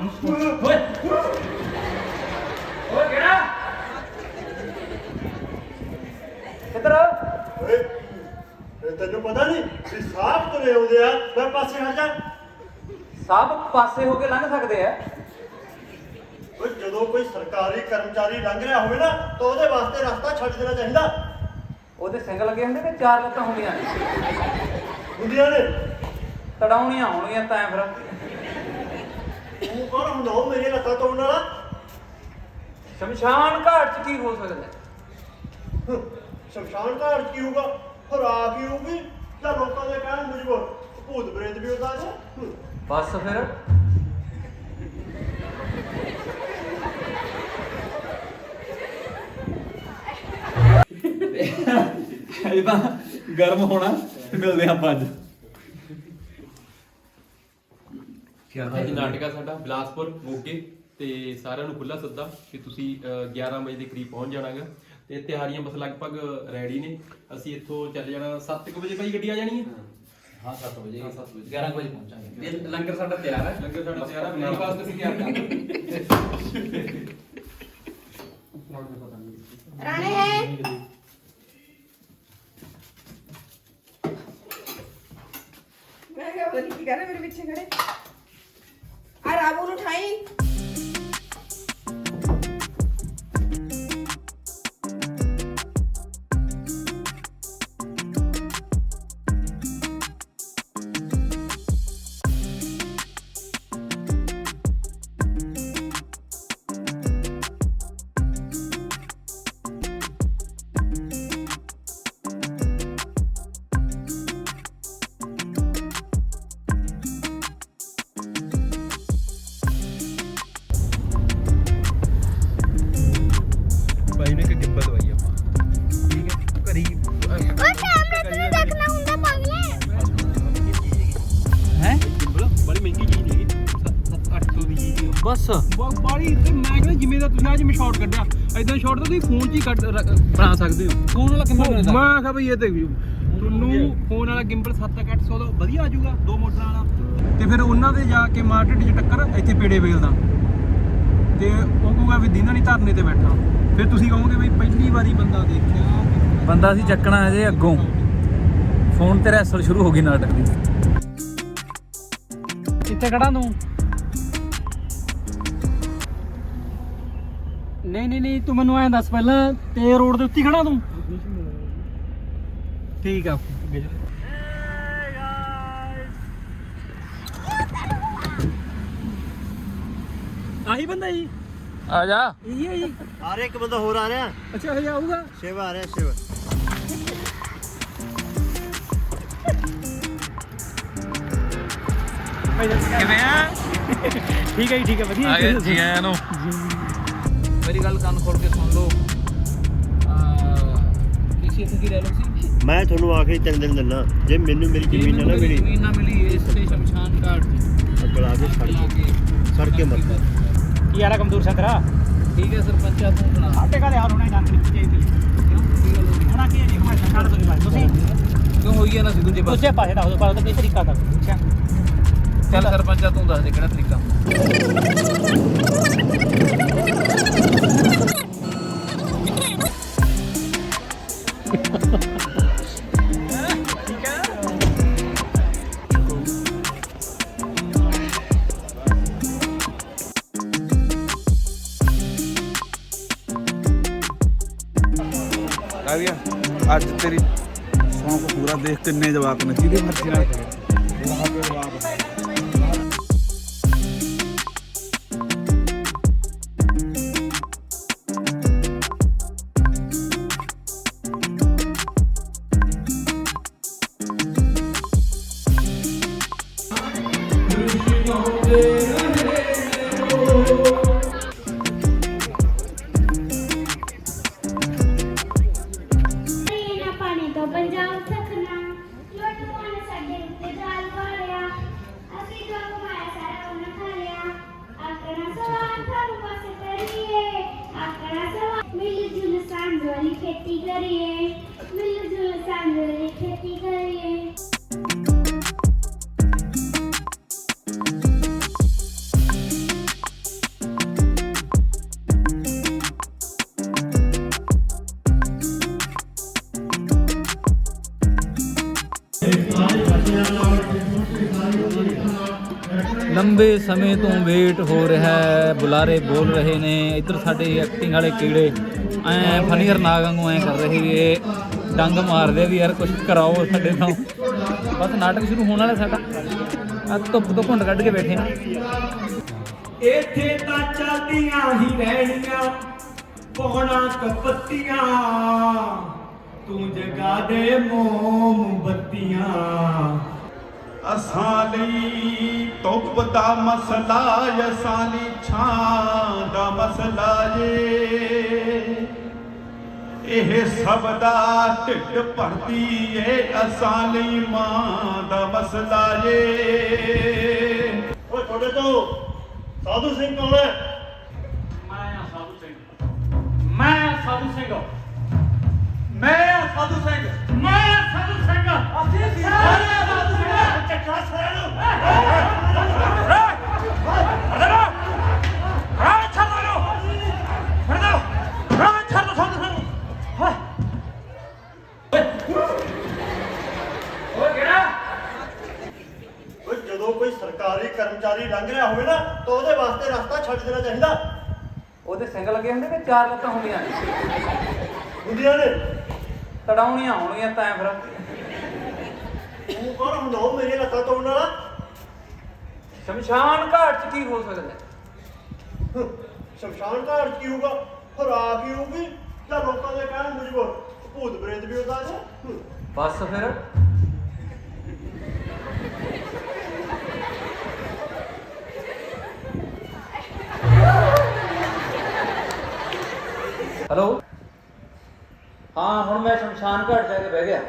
ਓਏ। ਓਏ ਕਿਹੜਾ? ਕਿੱਧਰ? ਓਏ ਇਹ ਤੈਨੂੰ ਪਤਾ ਨਹੀਂ ਵੀ ਸਾਫ਼ ਤੁਰੇ ਆਉਂਦੇ ਆ ਮੈਂ ਪਾਸੇ ਹਟ ਜਾ। ਸਭ ਪਾਸੇ ਹੋ ਕੇ ਲੰਘ ਸਕਦੇ ਆ। ਓਏ ਜਦੋਂ ਕੋਈ ਸਰਕਾਰੀ ਕਰਮਚਾਰੀ ਲੰਘ ਰਿਹਾ ਹੋਵੇ ਨਾ ਤਾਂ ਉਹਦੇ ਵਾਸਤੇ ਰਸਤਾ ਛੱਡ ਦੇਣਾ ਚਾਹੀਦਾ। ਉਹਦੇ ਸਿੰਘ ਲੱਗੇ ਹੁੰਦੇ ਕਿ ਚਾਰ ਲੱਤਾਂ ਹੁੰਦੀਆਂ? ਨੇ ਹੁੰਦੀਆਂ ਨੇ। ਤੜਾਉਣੀਆਂ ਹੋਣਗੀਆਂ ਤਾਂ ਫਿਰ। ਤੂੰ ਕੌਣ ਹੁੰਦਾ ਉਹ ਮੇਰੇ ਲੱਤਾਂ ਤੋੜਨ ਵਾਲਾ। ਸ਼ਮਸ਼ਾਨ ਘਾਟ ਚ ਕੀ ਹੋ ਸਕਦਾ ਹੈ? ਹੰ, ਸ਼ਮਸ਼ਾਨ ਘਾਟ ਕੀ ਹੋਊਗਾ? ਖੁਰਾਕ ਕੀ ਹੋਊਗੀ ਜਾਂ ਲੋਕਾਂ ਦੇ ਕਹਿਣ ਮੁਜਬ ਭੂਤ ਪ੍ਰੇਤ ਵੀ ਹੁੰਦਾ ਹੰ, ਬਸ ਫਿਰ। ਇਹ ਤਾਂ ਗਰਮ ਹੋਣਾ ਮਿਲਦੇ ਆਪਾਂ ਅੱਜ। ਅੱਜ ਨਾਟਕ ਆ ਸਾਡਾ ਬਿਲਾਸਪੁਰ ਮੋਗੇ ਤੇ ਸਾਰਿਆਂ ਨੂੰ ਖੁੱਲਾ ਸੱਦਾ ਕਿ ਤੁਸੀਂ ਅਹ, 11 ਵਜੇ ਦੇ ਕਰੀਬ ਪਹੁੰਚ ਜਾਣਾਗਾ। ਤੇ ਤਿਆਰੀਆਂ ਬਸ ਲਗਭਗ ਰੈਡੀ ਨੇ। ਅਸੀਂ ਇੱਥੋਂ ਚੱਲ ਜਾਣਾ 7:00 ਵਜੇ ਭਾਈ ਗੱਡੀ ਆ ਜਾਣੀ ਹੈ? ਹਾਂ। 7 ਵਜੇ। ਹਾਂ, ਸੱਤ ਵਜੇ। 11 ਵਜੇ ਪਹੁੰਚਾਂਗੇ। ਇਹ ਲੰਗਰ ਸਾਡਾ ਤਿਆਰ ਹੈ। ਲੰਗਰ ਸਾਡਾ ਤਿਆਰ ਹੈ। ਮੇਰੇ ਵਾਸਤੇ ਅਸੀਂ ਤਿਆਰ ਕਰਾਂਗੇ। ਰਾਣੇ ਹੈ। ਮੈਂ ਕਿਹਾ ਪਤਾ ਨੀ ਕੀ ਕਰ ਰਹੇ ਮੇਰੇ ਪਿੱਛੇ ਖੜੇ। ਆ ਰਾਬੂ ਨੂੰ ਸ਼ਾਟ ਕੱਢਿਆ ਐਦਾਂ ਸ਼ਾਟ ਤਾਂ ਤੁਸੀਂ ਫੋਨ 'ਚ ਹੀ ਕੱਢ ਰ- ਬਣਾ ਸਕਦੇ ਹੋ। ਫੋਨ ਵਾਲਾ ਕਿੰਨਾ ਮੈਂ ਕਿਹਾ ਬਈ ਇਹ ਤੇ ਤੁਹਾਨੂੰ ਫੋਨ ਵਾਲਾ ਗਿੰਬਲ 7-800 ਦਾ ਵਧੀਆ ਆ ਜਾਊਗਾ ਦੋ ਮੋਟਰਾਂ ਵਾਲਾ। ਤੇ ਫਿਰ ਉਹਨਾਂ ਦੇ ਜਾ ਕੇ ਮਾਰਕੀਟ 'ਚ ਟੱਕਰ ਇੱਥੇ ਪੇੜੇ ਵੇਲਦਾ। ਤੇ ਉਹ ਕਹੂਗਾ ਵੀ ਦਿਨਾਂ ਨਹੀਂ ਧਰਨੇ ਤੇ ਬੈਠਾ। ਫਿਰ ਤੁਸੀਂ ਕਹੋਗੇ ਵੀ ਪਹਿਲੀ ਵਾਰੀ ਬੰਦਾ ਦੇਖਿਆ। ਬੰਦਾ ਸੀ ਚੱਕਣਾ ਅਜੇ ਅੱਗੋਂ। ਫੋਨ ਤੇ ਰੈਸਲ ਸ਼ੁਰੂ ਹੋ ਗਈ ਨਾਟਕ ਦੀ। ਕਿੱਥੇ ਖੜਾ ਤੂੰ? ਨਹੀਂ ਨਹੀਂ ਨਹੀਂ ਤੂੰ ਮੈਨੂੰ ਐਂ ਦੱਸ ਪਹਿਲਾਂ ਤੇ ਰੋਡ ਦੇ ਉੱਤੇ ਹੀ ਖੜਾ ਤੂੰ? ਠੀਕ ਆ ਆਹੀ ਬੰਦਾ ਜੀ? ਆ ਜਾ। ਇਹੀ ਹੈ ਜੀ? ਆ ਰਿਹਾ ਇੱਕ ਬੰਦਾ ਹੋਰ ਆ ਰਿਹਾ। ਅੱਛਾ ਇਹ ਆਊਗਾ? ਸ਼ਿਵ ਆ ਰਿਹਾ ਸ਼ਿਵ। ਕਿਵੇਂ ਆ? ਠੀਕ ਹੈ ਜੀ ਠੀਕ ਹੈ ਵਧੀਆ। ਆ ਗਿਆ ਜੀ ਆਇਆਂ ਨੂੰ। ਮੇਰੀ ਗੱਲ ਕੰਨ ਖੋਲ ਕੇ ਸੁਣ ਲਓ। ਆ ਕਿਸੇ ਇੱਥੇ ਕੀ ਰਹਿ ਲੋ ਸੀ? ਮੈਂ ਤੁਹਾਨੂੰ ਆਖਰੀ ਤਿੰਨ ਦਿਨ ਦਿੰਦਾ ਜੇ ਮੈਨੂੰ ਮੇਰੀ ਜ਼ਮੀਨ ਨਾ ਨਾ ਮਿਲੀ ਜ਼ਮੀਨ ਨਾ ਮਿਲੀ ਇਸ ਤੇ ਸ਼ਮਸ਼ਾਨ ਘਾਟ ਅਗਲਾ ਕੇ ਸੜ ਕੇ ਸੜ ਕੇ ਮਰ ਕੀ ਯਾਰਾ ਕਮਜ਼ੋਰ ਸੰਤਰਾ ਠੀਕ ਹੈ ਸਰਪੰਚਾ ਤੂੰ ਸੁਣਾ ਸਾਡੇ ਘਰੇ ਹੋਣਾ ਚਾਹੀਦੀ ਕੀ ਦੋ ਭਾਈ। ਤੁਸੀਂ? ਕਿਉਂ ਹੋਈ ਹੈ ਨਾ ਸੀ ਦੂਜੇ ਪਾਸੇ ਦੂਜੇ ਪਾਸੇ ਦਾ ਹੋ ਪਰ ਉਹਦਾ ਕੋਈ ਤਰੀਕਾ ਕਰ? ਅੱਛਾ ਚੱਲ ਸਰਪੰਚਾ ਤੂੰ ਦੱਸ ਦੇ ਕਿਹੜਾ ਤਰੀਕਾ। ਅੱਜ ਤੇਰੀ ਸੌਂਕ ਪੂਰਾ ਦੇਖ ਕਿੰਨੇ ਜਵਾਕ ਨੇ ਜਿਹਦੇ ਮਰਜ਼ੀ ਨਾਲ ਕਰੇ। ਕਰੀਏ। ਮਿਲ ਜੁਲ ਸੰਗ ਲੰਬੇ ਸਮੇਂ ਤੋਂ ਵੇਟ ਹੋ ਰਿਹਾ ਹੈ। ਬੁਲਾਰੇ ਬੋਲ ਰਹੇ ਨੇ, ਇੱਧਰ ਸਾਡੇ ਐਕਟਿੰਗ ਵਾਲੇ ਕੀੜੇ ਐ ਫਨੀਅਰ ਹਰਨਾਗ ਵਾਂਗੂ ਐ ਕਰ ਰਹੇ ਏ ਡੰਗ ਮਾਰਦੇ ਵੀ ਯਾਰ ਕੁਝ ਕਰਾਓ ਸਾਡੇ ਤੋਂ। ਬਸ ਨਾਟਕ ਸ਼ੁਰੂ ਹੋਣ ਵਾਲਾ ਸਾਡਾ। ਆ ਧੁੱਪ ਤੋਂ ਘੁੰਡ ਕੱਢ ਕੇ ਬੈਠੇ ਆ। ਇੱਥੇ ਤਾਂ ਚੱਲਦੀਆਂ ਹੀ ਰਹਿਣੀਆਂ ਪੌਣਾ ਕਪੱਤੀਆਂ। ਤੂੰ ਜਗਾ ਦੇ ਮੋਮਬੱਤੀਆਂ। ਅਸਾਂ ਲਈ ਧੁੱਪ ਦਾ ਮਸਲਾ ਅਸਾਂ ਲਈ ਛਾਂ ਦਾ ਮਸਲਾ ਏ ਇਹ ਸਭ ਦਾ ਢਿੱਡ ਭਰਦੀ ਏ ਅਸਾਂ ਲਈ ਮਾਂ ਦਾ ਮਸਲਾ ਏ ਓਏ ਤੁਹਾਡੇ ਤੋਂ ਸਾਧੂ ਸਿੰਘ ਕੌਣ ਹੈ? ਮੈਂ ਆ ਸਾਧੂ ਸਿੰਘ। ਮੈਂ ਸਾਧੂ ਸਿੰਘ। ਮੈਂ ਸਾਧੂ ਸਿੰਘ। ਮੈਂ ਸਾਧੂ ਸਿੰਘ। ਅਸੀਂ ਸਾਰੇ ਸਾਧੂ ਸਿੰਘ। ਚੱਕਾ ਸਾਰਿਆਂ ਨੂੰ। ਓਏ ਕਿਹੜਾ? ਓਏ ਜਦੋਂ ਕੋਈ ਸਰਕਾਰੀ ਕਰਮਚਾਰੀ ਲੰਘ ਰਿਹਾ ਹੋਵੇ ਨਾ ਤਾਂ ਉਹਦੇ ਵਾਸਤੇ ਰਸਤਾ ਛੱਡ ਦੇਣਾ ਚਾਹੀਦਾ। ਉਹਦੇ ਸਿੰਘ ਲੱਗੇ ਹੁੰਦੇ ਤੇ ਚਾਰ ਲੱਤਾਂ ਹੁੰਦੀਆਂ? ਹੁੰਦੀਆਂ ਨੇ। ਤੜਾਉਣੀਆਂ ਹੋਣਗੀਆਂ ਤਾਂ ਫਿਰ। ਤੂੰ ਕੌਣ ਹੁੰਦਾ? ਉਹ ਮੇਰੀਆਂ ਲੱਤਾਂ ਤੋੜਨ ਵਾਲਾ? ਸ਼ਮਸ਼ਾਨ ਘਾਟ 'ਚ ਕੀ ਹੋ ਸਕਦਾ ਸ਼ਮਸ਼ਾਨ ਘਾਟ ਕੀ ਹੋਊਗਾ? ਖੁਰਾਕ ਹੀ ਹੋਊਗੀ? ਜਾਂ ਲੋਕਾਂ ਦੇ ਕਹਿਣ ਮੁਜਬ ਭੂਤ ਪ੍ਰੇਤ ਵੀ ਹੁੰਦਾ ਜੇ? ਬਸ ਫਿਰ। ਹੈਲੋ ਹਾਂ ਹੁਣ ਮੈਂ ਸ਼ਮਸ਼ਾਨ ਘਾਟ ਜਾ ਕੇ ਬਹਿ ਗਿਆ।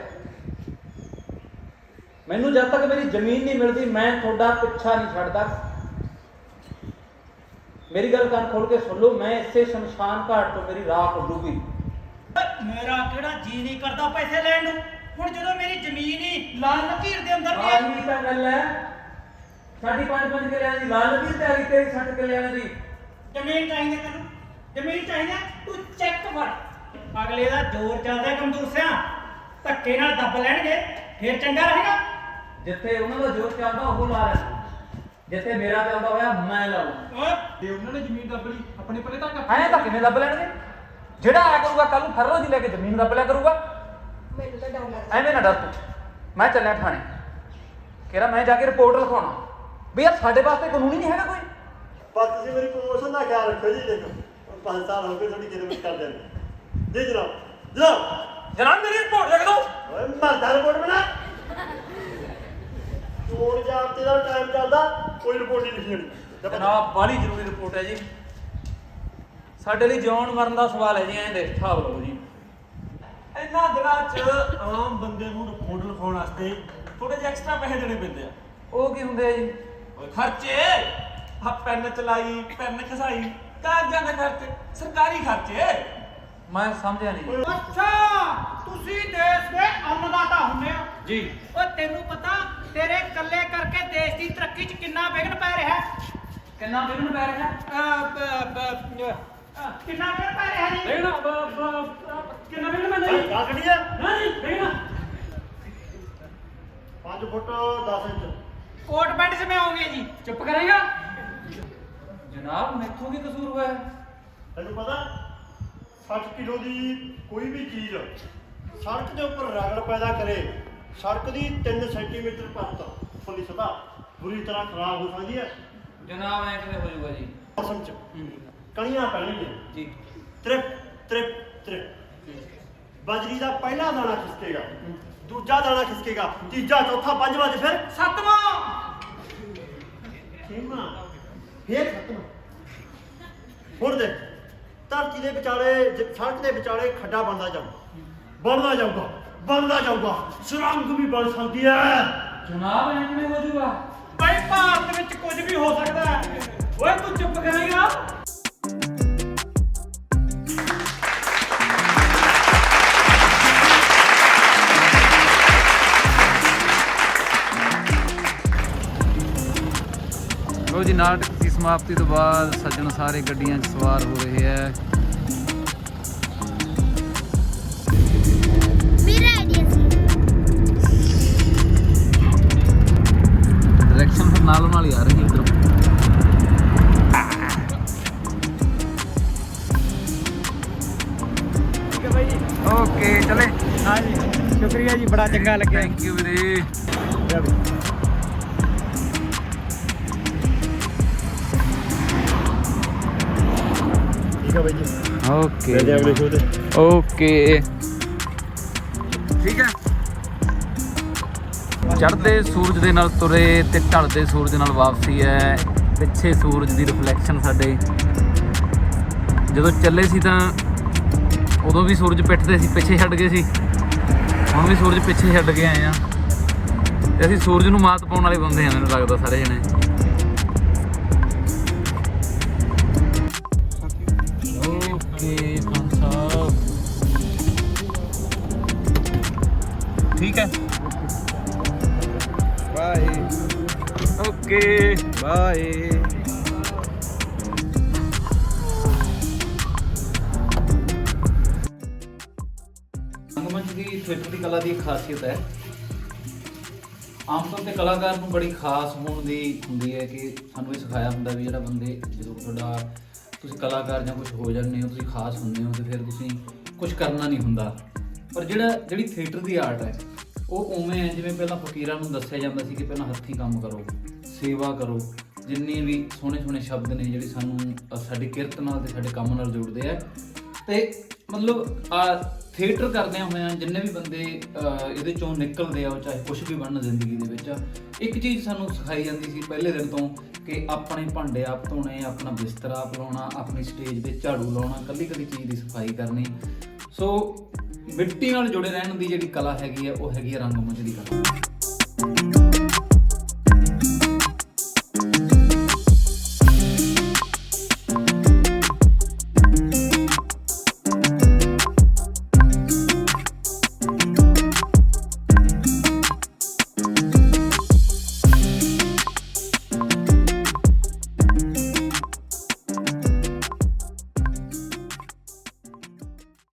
ਮੈਨੂੰ ਜਦ ਤੱਕ ਮੇਰੀ ਜ਼ਮੀਨ ਨਹੀਂ ਮਿਲਦੀ ਮੈਂ ਤੁਹਾਡਾ ਪਿੱਛਾ ਨਹੀਂ ਛੱਡਦਾ। ਮੇਰੀ ਗੱਲ ਕੰਨ ਖੋਲ ਕੇ ਸੁਣ ਲਓ ਮੈਂ ਇਸੇ ਸ਼ਮਸ਼ਾਨ ਘਾਟ ਤੋਂ ਮੇਰੀ ਰਾਖ ਉੱਡੂਗੀ ਮੇਰਾ ਕਿਹੜਾ ਜੀ ਨਹੀਂ ਕਰਦਾ ਪੈਸੇ ਲੈਣ ਨੂੰ? ਹੁਣ ਜਦੋਂ ਮੇਰੀ ਜ਼ਮੀਨ ਹੀ ਲਾਲ ਲਕੀਰ ਦੇ ਅੰਦਰ ਵੀ ਆਹੀ ਤਾਂ ਗੱਲ ਹੈ? ਸਾਡੀ ਪੰਜ ਪੰਜ ਕਿੱਲਿਆਂ ਦੀ ਲਾਲ ਵੀ ਤੇ ਆਈ ਤੇਰੀ ਸੱਤ ਕਿੱਲਿਆਂ ਦੀ। ਜ਼ਮੀਨ ਚਾਹੀਦੀ ਤੈਨੂੰ? ਜ਼ਮੀਨ ਚਾਹੀਦੀ ਤੂੰ ਚੈੱਕ ਫੜ ਅਗਲੇ ਦਾ ਜ਼ੋਰ ਚੱਲਦਾ ਕੰਦੂਸਿਆਂ ਧੱਕੇ ਨਾਲ ਦੱਬ ਲੈਣਗੇ ਫੇਰ ਚੰਗਾ ਰਹੇਗਾ। ਜਿੱਥੇ ਉਹਨਾਂ ਦਾ ਜੋਰ ਚੱਲਦਾ ਉਹ ਲਾ ਲੈਣਾ ਜਿੱਥੇ ਮੇਰਾ ਚੱਲਦਾ ਹੋਇਆ ਮੈਂ ਲਾ ਲੂੰ ਓਏ ਤੇ ਉਹਨਾਂ ਨੇ ਜ਼ਮੀਨ ਦੱਬ ਲਈ ਆਪਣੇ ਪੱਲੇ ਤੱਕ ਐਂ ਤਾਂ ਕਿਵੇਂ ਦੱਬ ਲੈਣਗੇ? ਜਿਹੜਾ ਆਇਆ ਕਰੂਗਾ ਕੱਲ ਨੂੰ ਫਰਰੋ ਜੀ ਲੈ ਕੇ ਜ਼ਮੀਨ ਦੱਬ ਲਿਆ ਕਰੂਗਾ। ਮੈਨੂੰ ਤਾਂ ਡਰ ਲੱਗਦਾ। ਐਵੇਂ ਨਾ ਡਰ। ਤੂੰ ਮੈਂ ਚੱਲਿਆ ਥਾਣੇ। ਕਿਹੜਾ ਮੈਂ ਜਾ ਕੇ ਰਿਪੋਰਟ ਲਿਖਾਉਣਾ। ਵੀ ਯਾਰ ਸਾਡੇ ਵਾਸਤੇ ਕਾਨੂੰਨ ਹੀ ਨਹੀਂ ਹੈਗਾ ਕੋਈ। ਬਸ ਤੁਸੀਂ ਮੇਰੀ ਪ੍ਰਮੋਸ਼ਨ ਦਾ ਖਿਆਲ ਰੱਖੋ ਜੀ ਦੇਖੋ। ਹੁਣ ਪੰਜ ਸਾਲ ਹੋ ਗਏ ਤੁਹਾਡੀ ਕਿਤੇ ਕਰ ਦਿੰਦੇ ਜੀ ਜਨਾਬ ਜਨਾਬ ਜਨਾਬ ਮੇਰੀ ਰਿਪੋਰਟ ਲਿਖ ਦਿਓ। ਓਏ ਮਰਦਾ ਰਿਪੋਰਟ ਬਣਾ। ਚੋਣ ਜਾਬਤੇ ਦਾ ਟਾਈਮ ਚੱਲਦਾ ਕੋਈ ਰਿਪੋਰਟ ਨਹੀਂ ਲਿਖੀ ਹੋਣੀ ਜਨਾਬ ਬਾਲੀ ਜ਼ਰੂਰੀ ਰਿਪੋਰਟ ਹੈ ਜੀ। ਸਾਡੇ ਲਈ ਜਿਉਣ ਮਰਨ ਦਾ ਸਵਾਲ ਹੈ ਜੀ ਐਂ ਦੇ ਹਿਸਾਬ ਲਓ ਜੀ। ਇਹਨਾਂ ਦਿਨਾਂ 'ਚ ਆਮ ਬੰਦੇ ਨੂੰ ਰਿਪੋਰਟ ਲਿਖਾਉਣ ਵਾਸਤੇ ਥੋੜੇ ਜਿਹਾ ਐਕਸਟਰਾ ਪੈਸੇ ਦੇਣੇ ਪੈਂਦੇ ਆ। ਉਹ ਕੀ ਹੁੰਦੇ ਆ ਜੀ? ਓਏ ਖਰਚੇ! ਆ ਪੈਨ ਚਲਾਈ ਪੈਨ ਖਸਾਈ ਕਾਗਜ਼ਾਂ ਦੇ ਖਰਚੇ ਸਰਕਾਰੀ ਖਰਚੇ। ਮੈਂ ਸਮਝਿਆ ਨਹੀਂ। ਅੱਛਾ ਤੁਸੀਂ ਦੇਸ਼ ਦੇ ਅੰਨਦਾਤਾ ਹੁੰਦੇ ਹੋ। ਜੀ। ਓ ਤੈਨੂੰ ਪਤਾ ਤੇਰੇ ਇਕੱਲੇ ਕਰਕੇ ਦੇਸ਼ ਦੀ ਤਰੱਕੀ 'ਚ ਕਿੰਨਾ ਵਿਘਨ ਪੈ ਰਿਹਾ? ਹੈ ਕਿੰਨਾ ਵਿਗਨ ਪੈ ਰਿਹਾ? ਅਹ, ਬ- ਬ- ਅਹ, ਕਿੰਨਾ ਵਿਘਨ ਪੈ ਰਿਹਾ ਜੀ? ਵਿਗਨ ਕਿੰਨਾ ਵਿਗਨ ਮੈਂ ਨਹੀਂ ਕਾ ਕੱਢੀਆ ਨਹੀਂ ਵਿਗਨ 5 ਫੁੱਟ 10 ਇੰਚ। ਕੋਟ ਪੈਂਟ 'ਚ ਮੈਂ ਹੋਗੇ ਜੀ। ਚੁੱਪ ਕਰੇਗਾ। ਜਨਾਬ ਮੈਥੋਂ ਕੀ ਕਸੂਰ ਹੋਇਆ? ਹੈ? ਤੈਨੂੰ ਪਤਾ 60 ਕਿਲੋ ਦੀ ਕੋਈ ਵੀ ਚੀਜ਼ ਸੜਕ ਦੇ ਉੱਪਰ ਰਗੜ ਪੈਦਾ ਕਰੇ ਸੜਕ ਦੀ 3 ਸੈਂਟੀਮੀਟਰ ਪੱਤ ਫੁੱਲੀ ਸਤਹ ਬੁਰੀ ਤਰ੍ਹਾਂ ਖਰਾਬ ਹੋ ਸਕਦੀ ਹੈ। ਜਨਾਬ ਐ ਕਿਵੇਂ ਹੋ ਜਾਊਗਾ ਜੀ? ਮੌਸਮ ਚ ਕਣੀਆਂ ਪੈਣਗੀਆਂ। ਜੀ। ਤ੍ਰਿਪ ਤ੍ਰਿਪ ਤ੍ਰਿਪ। ਬਜਰੀ ਦਾ ਪਹਿਲਾ ਦਾਣਾ ਖਿਸਕੇਗਾ ਦੂਜਾ ਦਾਣਾ ਖਿਸਕੇਗਾ ਤੀਜਾ ਚੌਥਾ ਪੰਜਵਾਂ ਤੇ ਫਿਰ ਸੱਤਵਾਂ! ਛੇਵਾਂ ਫਿਰ ਖਤਮ ਹੁਣ ਦੇਖ ਧਰਤੀ ਦੇ ਵਿਚਾਲੇ ਜ- ਸੜਕ ਦੇ ਵਿਚਾਲੇ ਖੱਡਾ ਬਣਦਾ ਜਾਊਗਾ। ਬਣਦਾ ਜਾਊਗਾ ਬਣਦਾ ਜਾਊਗਾ। ਸੁਰੰਗ ਵੀ ਬਣ ਸਕਦੀ ਹੈ। ਜਨਾਬ ਐ ਕਿਵੇਂ ਹੋ ਜਾਊਗਾ? ਭਾਈ ਭਾਰਤ ਵਿੱਚ ਕੁਝ ਵੀ ਹੋ ਸਕਦਾ ਹੈ। ਓਏ ਤੂੰ ਚੁੱਪ ਕਰੇਗਾ ਲੋ ਜੀ ਨਾਟਕ ਦੀ ਸਮਾਪਤੀ ਤੋਂ ਬਾਅਦ ਸੱਜਣ ਸਾਰੇ ਗੱਡੀਆਂ 'ਚ ਸਵਾਰ ਹੋ ਰਹੇ ਹੈ। ਨਾਲ ਨਾਲ ਹੀ ਆ ਰਹੀ ਇਧਰ ਠੀਕ ਹੈ ਬਾਈ ਜੀ ਓਕੇ ਚਲੇ। ਹਾਂ ਜੀ ਸ਼ੁਕਰੀਆ ਜੀ ਬੜਾ ਚੰਗਾ ਲੱਗਿਆ। ਥੈਂਕ ਯੂ ਵੀਰੇ। ਠੀਕ ਹੈ ਬਾਈ ਜੀ। ਓਕੇ। ਓਕੇ। ਠੀਕ ਹੈ। ਚੜ੍ਹਦੇ ਸੂਰਜ ਦੇ ਨਾਲ ਤੁਰੇ ਤੇ ਢਲਦੇ ਸੂਰਜ ਨਾਲ ਵਾਪਸੀ ਹੈ। ਪਿੱਛੇ ਸੂਰਜ ਦੀ ਰਿਫਲੈਕਸ਼ਨ ਸਾਡੇ। ਜਦੋਂ ਚੱਲੇ ਸੀ ਤਾਂ ਉਦੋਂ ਵੀ ਸੂਰਜ ਪਿੱਠਦੇ ਸੀ, ਪਿੱਛੇ ਛੱਡ ਗਏ ਸੀ। ਹੁਣ ਵੀ ਸੂਰਜ ਪਿੱਛੇ ਛੱਡ ਕੇ ਆਏ ਆ। ਤੇ ਅਸੀਂ ਸੂਰਜ ਨੂੰ ਮਾਤ ਪਾਉਣ ਵਾਲੇ ਬੰਦੇ ਆ, ਮੈਨੂੰ ਲੱਗਦਾ ਸਾਰੇ ਜਣੇ। ਬਾਏ ਰੰਗਮੰਚ ਦੀ ਥੀਏਟਰ ਦੀ ਕਲਾ ਦੀ ਇੱਕ ਖਾਸੀਅਤ ਹੈ। ਆਮ ਤੌਰ ਤੇ ਕਲਾਕਾਰ ਨੂੰ ਬੜੀ ਖਾਸ ਹੋਣ ਦੀ ਹੁੰਦੀ ਹੈ ਕਿ ਸਾਨੂੰ ਇਹ ਸਿਖਾਇਆ ਹੁੰਦਾ ਵੀ ਜਿਹੜਾ ਬੰਦੇ ਜਦੋਂ ਤੁਹਾਡਾ ਤੁਸੀਂ ਕਲਾਕਾਰ ਜਾਂ ਕੁਝ ਹੋ ਜਾਂਦੇ ਹੋ, ਤੁਸੀਂ ਖਾਸ ਹੁੰਦੇ ਹੋ ਤੇ ਫਿਰ ਤੁਸੀਂ ਕੁਝ ਕਰਨਾ ਨਹੀਂ ਹੁੰਦਾ। ਪਰ ਜਿਹੜਾ, ਜਿਹੜੀ ਥੀਏਟਰ ਦੀ ਆਰਟ ਹੈ, ਉਹ ਉਵੇਂ ਹੈ, ਜਿਵੇਂ ਪਹਿਲਾਂ ਫਕੀਰਾਂ ਨੂੰ ਦੱਸਿਆ ਜਾਂਦਾ ਸੀ ਕਿ ਪਹਿਲਾਂ ਹੱਥੀਂ ਕੰਮ ਕਰੋ। ਸੇਵਾ ਕਰੋ। ਜਿੰਨੇ ਵੀ ਸੋਹਣੇ ਸੋਹਣੇ ਸ਼ਬਦ ਨੇ ਜਿਹੜੇ ਸਾਨੂੰ ਅ, ਸਾਡੀ ਕਿਰਤ ਨਾਲ ਤੇ ਸਾਡੇ ਕੰਮ ਨਾਲ ਜੋੜਦੇ ਆ। ਤੇ ਮਤਲਬ ਆ ਥੀਏਟਰ ਕਰਦਿਆਂ ਹੋਇਆਂ ਜਿੰਨੇ ਵੀ ਬੰਦੇ ਇਹਦੇ ਚੋਂ ਨਿਕਲਦੇ ਆ ਉਹ ਚਾਹੇ ਕੁਝ ਵੀ ਬਣਨ ਜ਼ਿੰਦਗੀ ਦੇ ਵਿੱਚ ਇੱਕ ਚੀਜ਼ ਸਾਨੂੰ ਸਿਖਾਈ ਜਾਂਦੀ ਸੀ ਪਹਿਲੇ ਦਿਨ ਤੋਂ ਕਿ ਆਪਣੇ ਭਾਂਡੇ ਆਪ ਧੋਣੇ ਆਪਣਾ ਬਿਸਤਰਾ ਆਪ ਲਾਉਣਾ ਆਪਣੀ ਸਟੇਜ ਤੇ ਝਾੜੂ ਲਾਉਣਾ ਕੱਲੀ ਕੱਲੀ ਚੀਜ਼ ਦੀ ਸਫ਼ਾਈ ਕਰਨੀ। ਸੋ ਮਿੱਟੀ ਨਾਲ ਜੁੜੇ ਰਹਿਣ ਦੀ ਜਿਹੜੀ ਕਲਾ ਹੈਗੀ ਆ ਉਹ ਹੈਗੀ ਆ ਰੰਗਮੰਚ ਦੀ ਕਲਾ।